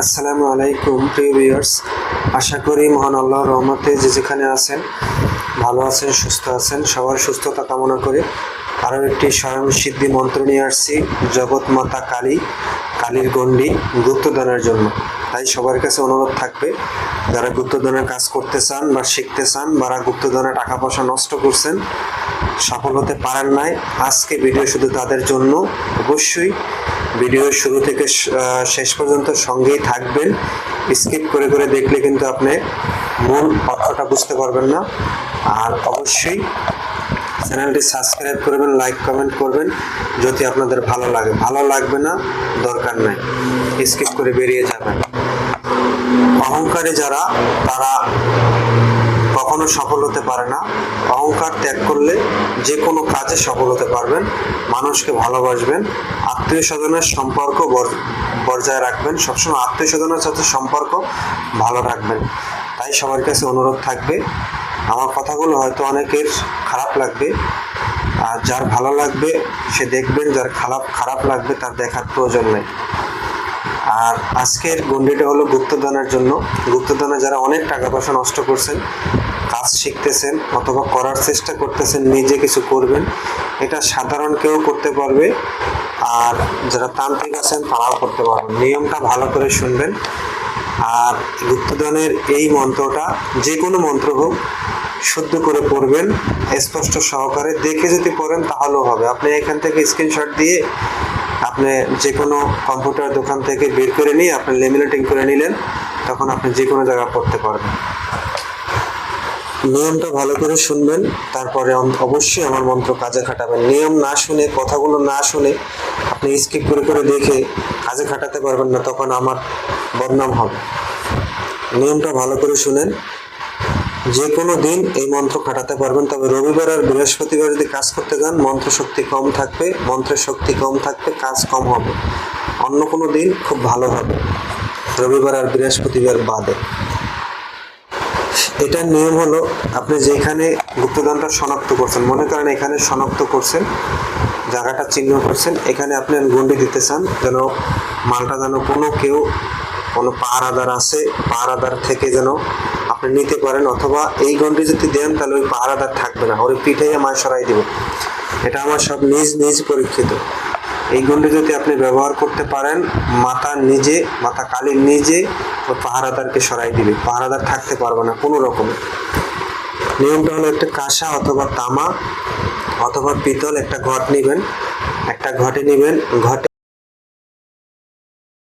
আসসালামু আলাইকুম, প্রিয় ভিউয়ার্স। আশা করি মহান আল্লাহর রহমতে যে যেখানে আছেন, ভালো আছেন, সুস্থ আছেন, সবার সুস্থতা কামনা করে আরও একটি স্বয়ং সিদ্ধি মন্ত্র নিয়ে আসছি, জগৎ মাতা কালী, কালীর গণ্ডি গুপ্তদানের জন্য। তাই সবার কাছে অনুরোধ থাকবে, যারা গুপ্তদানের কাজ করতে চান বা শিখতে চান, বা গুপ্তদানের টাকা পয়সা নষ্ট করছেন, সফল হতে পারেন নাই, আজকে ভিডিও শুধু তাদের জন্য। অবশ্যই ভিডিও শুরু থেকে শেষ পর্যন্ত সঙ্গেই থাকবেন। স্কিপ করে করে দেখলে কিন্তু আপনি মূল অর্থটা বুঝতে পারবেন না। আর অবশ্যই চ্যানেলটি সাবস্ক্রাইব করবেন, লাইক, কমেন্ট করবেন যদি আপনাদের ভালো লাগে। ভালো লাগবে না, দরকার নাই। স্কিপ করে বেরিয়ে যাবেন। অহংকারে যারা, তারা কখনো সফল হতে পারে না। অহংকার ত্যাগ করলে যে কোনো কাজে সফল হতে পারবেন। মানুষকে ভালোবাসবেন। আত্মীয় স্বজনের সম্পর্ক বজায় রাখবেন। সবসময় আত্মীয় স্বজনের সাথে সম্পর্ক ভালো রাখবেন। তাই সবার কাছে অনুরোধ থাকবে, আমার কথাগুলো হয়তো অনেকের খারাপ লাগবে। আর যার ভালো লাগবে, সে দেখবেন যার খারাপ খারাপ লাগবে, তার দেখার প্রয়োজন নেই। আর আজকের গন্ডিটা হলো গুপ্তদানের জন্য। গুপ্তদানে যারা অনেক টাকা পয়সা নষ্ট করছেন শিখতেছেন অথবা করার চেষ্টা করতেছেন, নিজে কিছু করবেন, এটা সাধারণ কেউ করতে পারবে। আর যারা তান্ত্রিক আছেন, তারাও করতে পারবেন। নিয়মটা ভালো করে শুনবেন। আর গুপ্তদানের এই মন্ত্রটা যে কোনো মন্ত্র হোক, শুদ্ধ করে পড়বেন, স্পষ্ট সহকারে। দেখে যদি পড়েন, তাহলেও হবে। আপনি এখান থেকে স্ক্রিনশট দিয়ে আপনি যে কোনো কম্পিউটার দোকান থেকে বের করে নিয়ে, আপনি লেমিনেটিং করে নিলেন, তখন আপনি যে কোনো জায়গায় পড়তে পারবেন। নিয়মটা ভালো করে শুনবেন। তারপরে অবশ্যই আমার মন্ত্র কাজে খাটাবেন। নিয়ম না শুনে, কথাগুলো না শুনে আপনি স্কিপ করে করে দেখে কাজে খাটাতে পারবেন না, তখন আমার বদনাম হবে। নিয়মটা ভালো করে শুনেন। যে কোনো দিন এই মন্ত্র খাটাতে পারবেন। তবে রবিবার আর বৃহস্পতিবার যদি কাজ করতে যান, মন্ত্র শক্তি কম থাকবে, মন্ত্রের শক্তি কম থাকবে, কাজ কম হবে। অন্য কোনো দিন খুব ভালো হবে। রবিবার আর বৃহস্পতিবার বাদে। এটার নিয়ম হলো আপনি যেখানে গুপ্তদানটা শনাক্ত করছেন, মনে করেন এখানে শনাক্ত করছেন, জায়গাটা চিহ্ন করছেন, এখানে আপনি গন্ডি দিতে চান, যেন মালটা যেন কোনো কেউ, কোনো পাহারাদার আছে, পাহারাদার থেকে যেন আপনি নিতে পারেন, অথবা এই গন্ডি যদি দেন তাহলে ওই পাহারাদার থাকবে না, ওর পিঠে মায় সরাই দিব। এটা আমার সব নিজ নিজ পরীক্ষিত। এই গন্ডি যদি আপনি ব্যবহার করতে পারেন মাতা নিজে মাতা কালী নিজে ও পাহারাদারকে সরাই দিবে। পাহারাদার থাকতে পারবে না কোনো রকমে। নিয়মটা হলো একটা কাঁসা অথবা তামা অথবা পিতল একটা ঘট নেবেন। একটা ঘটে নেবেন, ঘটে